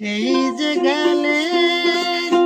সেই যে গেলেন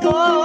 go.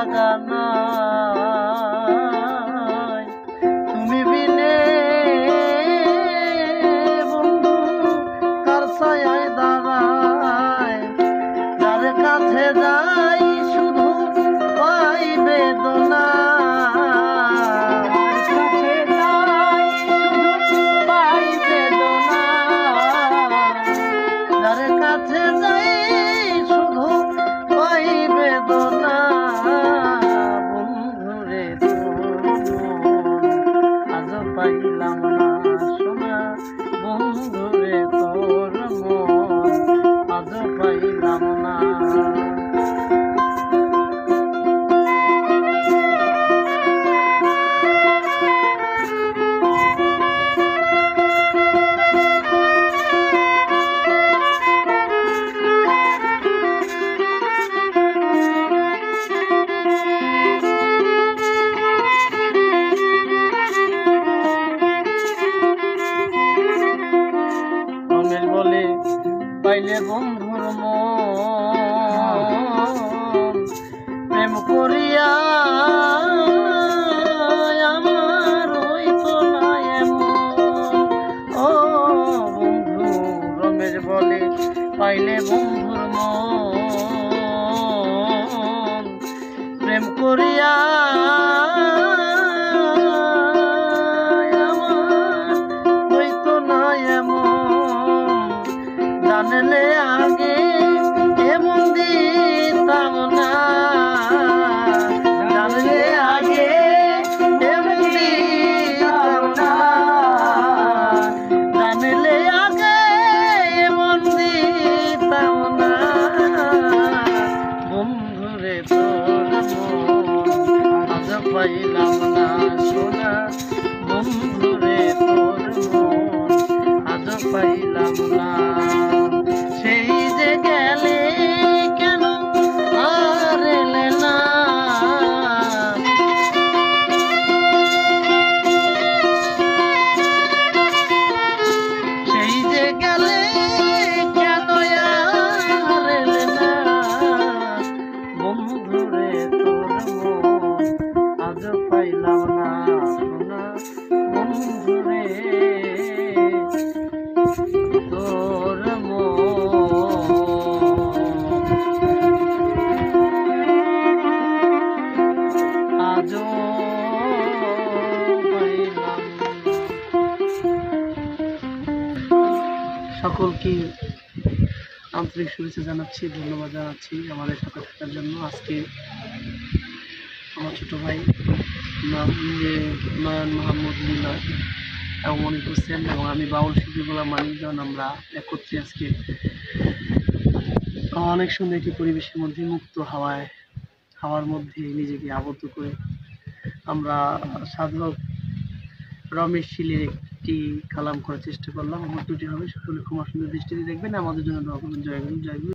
Sagana. পাইলে বন্ধুর প্রেম করিয়া আমার হইত না ও বন্ধু রমেশ বলে, পাইলে বন্ধুর মন। প্রেম করিয়া আন্তরিক শুভেচ্ছা জানাচ্ছি, ধন্যবাদ জানাচ্ছি আমাদের সাথে থাকার জন্য। আজকে আমার ছোট ভাই নয়ন মাহমুদ নিলয় এবং মনির হোসেন এবং আমি বাউল শিল্পীগুলা মানিকজন আমরা একত্রে আজকে অনেক সুন্দর একটি পরিবেশের মধ্যে মুক্ত হাওয়ায়, হাওয়ার মধ্যে নিজেকে আবদ্ধ করে আমরা সাধক রমেশ শীলের একটি কালাম করার চেষ্টা করলাম। আমার দুটি হবে, সকলে ক্ষমা সুন্দর দৃষ্টিতে দেখবেন। আমাদের জন্য দোয়া করবেন। জয় গুরু জয় গুরু।